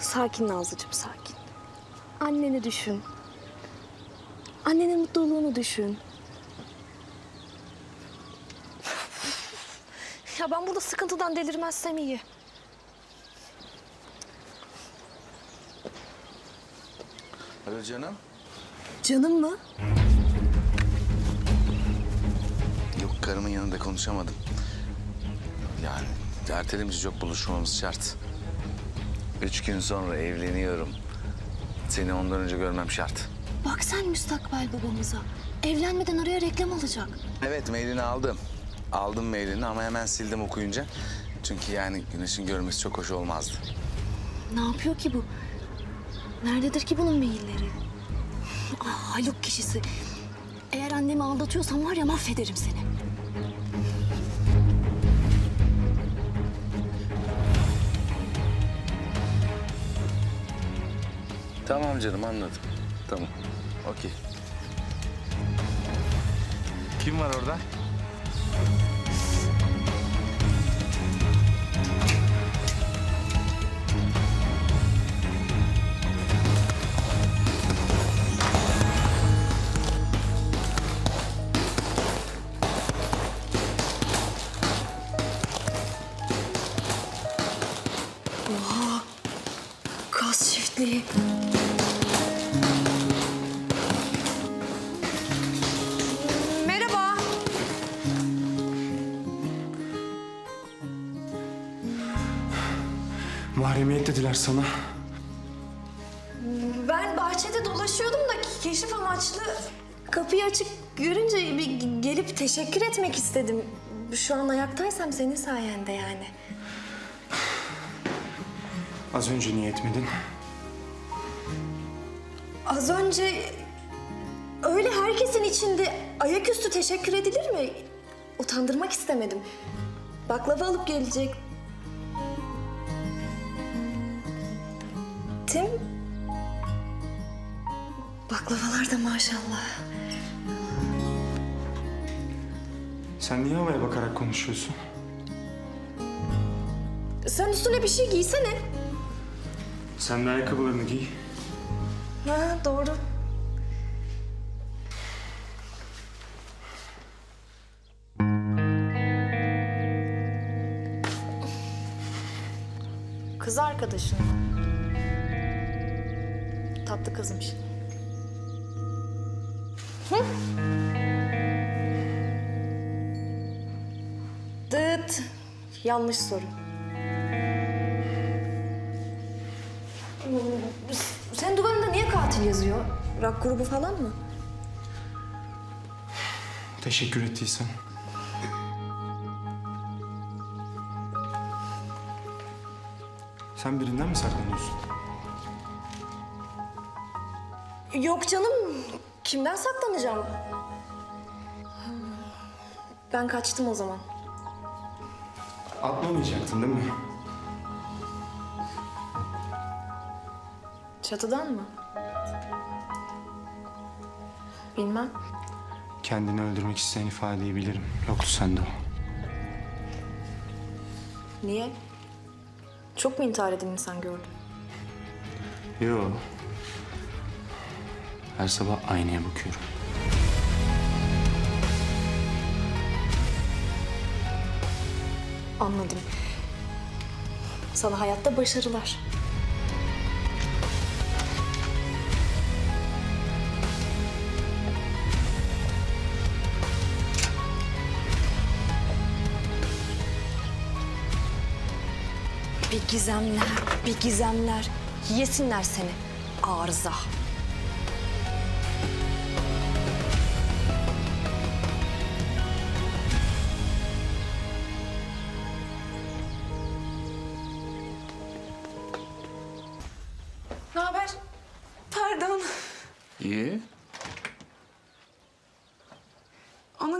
Sakin Nazlıcığım sakin. Anneni düşün. Annenin mutluluğunu düşün. Ya ben burada sıkıntıdan delirmezsem iyi. Alo canım. Canım mı? Yok karımın yanında konuşamadım. Yani ertelemeyince çok buluşmamız şart. Üç gün sonra evleniyorum. Seni ondan önce görmem şart. Bak sen müstakbel babamıza. Evlenmeden oraya reklam alacak. Evet mailini aldım. Aldım mailini ama hemen sildim okuyunca. Çünkü yani güneşin görmesi çok hoş olmazdı. Ne yapıyor ki bu? Nerededir ki bunun mailleri? Ah, Haluk kişisi. Eğer annemi aldatıyorsan var ya mahvederim seni. Tamam canım anladım. Tamam. Okey. Kim var orada? Gaz çiftliği. Mahremiyet dediler sana. Ben bahçede dolaşıyordum da keşif amaçlı kapıyı açık görünce bir gelip teşekkür etmek istedim. Şu an ayaktaysam senin sayende yani. Az önce niye etmedin? Az önce öyle herkesin içinde ayaküstü teşekkür edilir mi? Utandırmak istemedim. Baklava alıp gelecek. Tim? Baklavalar da maşallah. Sen niye havaya bakarak konuşuyorsun? Sen üstüne bir şey giysene. Sen de ayakkabılarını giy. Ha doğru. Kız arkadaşın mı? Tatlı kızmış. Hı? Dıt. Yanlış soru. Senin duvarında niye katil yazıyor? Rock grubu falan mı? Teşekkür ettiysen. Sen birinden mi saklanıyorsun? Yok canım. Kimden saklanacağım? Ben kaçtım o zaman. Atlamayacaktın değil mi? Çatıdan mı? Bilmem. Kendini öldürmek isteyen ifadeyi bilirim. Yoktu sende o. Niye? Çok mu intihar eden insan gördün? Yo. Her sabah aynaya bakıyorum. Anladım. Sana hayatta başarılar. Bir gizemler, bir gizemler. Yesinler seni. Arıza.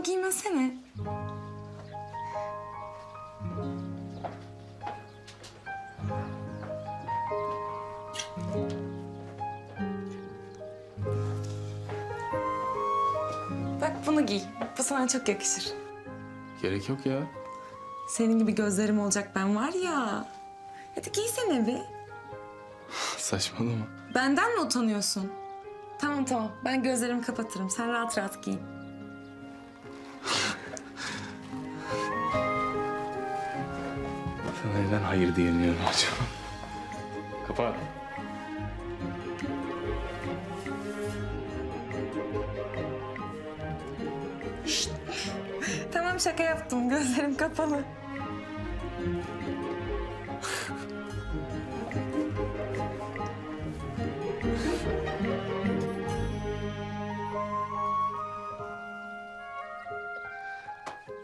Giymesene. Bak bunu giy. Bu sana çok yakışır. Gerek yok ya. Senin gibi gözlerim olacak ben var ya. Hadi giysene bir. Saçmalama. Benden mi utanıyorsun? Tamam tamam ben gözlerimi kapatırım. Sen rahat rahat giyin. Sana neden hayır diyemiyorum acaba? Kapat. Tamam şaka yaptım. Gözlerim kapalı.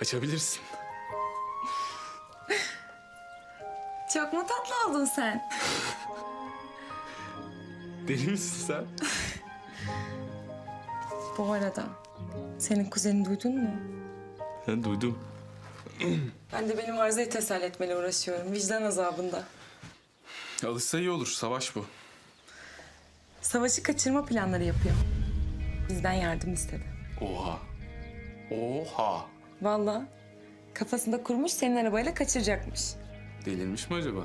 Açabilirsin. Oldun sen? Deli misin sen? Bu arada senin kuzenini duydun mu? Ben duydum. Ben de benim arızayı teselli etmeyle uğraşıyorum. Vicdan azabında. Alışsa iyi olur. Savaş bu. Savaşı kaçırma planları yapıyor. Bizden yardım istedi. Oha. Oha. Vallahi kafasında kurmuş senin arabayla kaçıracakmış. Delirmiş mi acaba?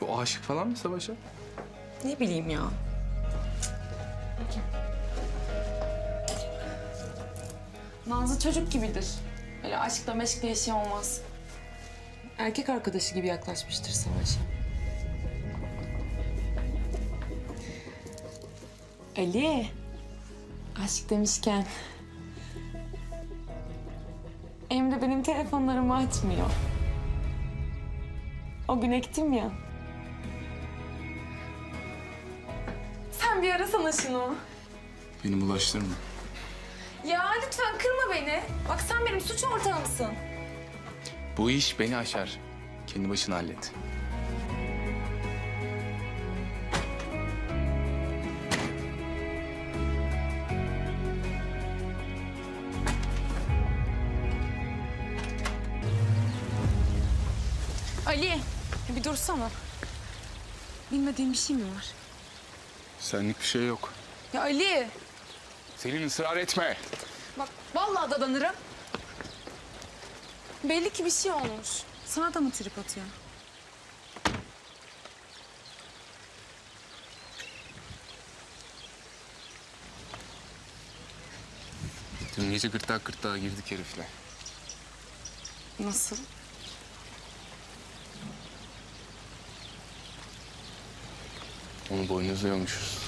Bu aşık falan mı Savaş'a? Ne bileyim ya. Nazlı çocuk gibidir. Öyle aşkla meşkle yaşay olmaz. Erkek arkadaşı gibi yaklaşmıştır Savaş'a. Ali, aşk demişken... Emre benim telefonlarımı açmıyor. O gün ektim ya. Sen bir arasana şunu. Beni bulaştırma. Ya lütfen kırma beni. Bak sen benim suç ortağımsın. Bu iş beni aşar. Kendi başına hallet. Ali, bir dursana. Bilmediğin bir şey mi var? Senlik bir şey yok. Ya Ali, Selin ısrar etme. bak vallahi dadanırım. Belli ki bir şey olmuş. Sana da mı trip atıyor? Dün gece gırtlak gırtlağa girdik herifle. Nasıl? Onu boynuzluyormuşuz.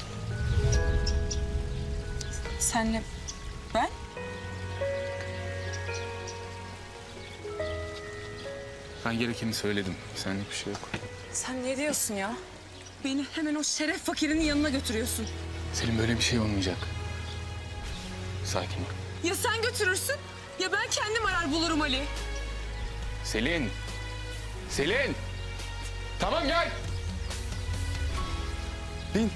Senle ben? Ben gerekeni söyledim. Senlik bir şey yok. Sen ne diyorsun ya? Beni hemen o şeref fakirinin yanına götürüyorsun. Selin böyle bir şey olmayacak. Sakin ol. Ya sen götürürsün ya ben kendim arar bulurum Ali. Selin! Selin! Tamam gel! 叮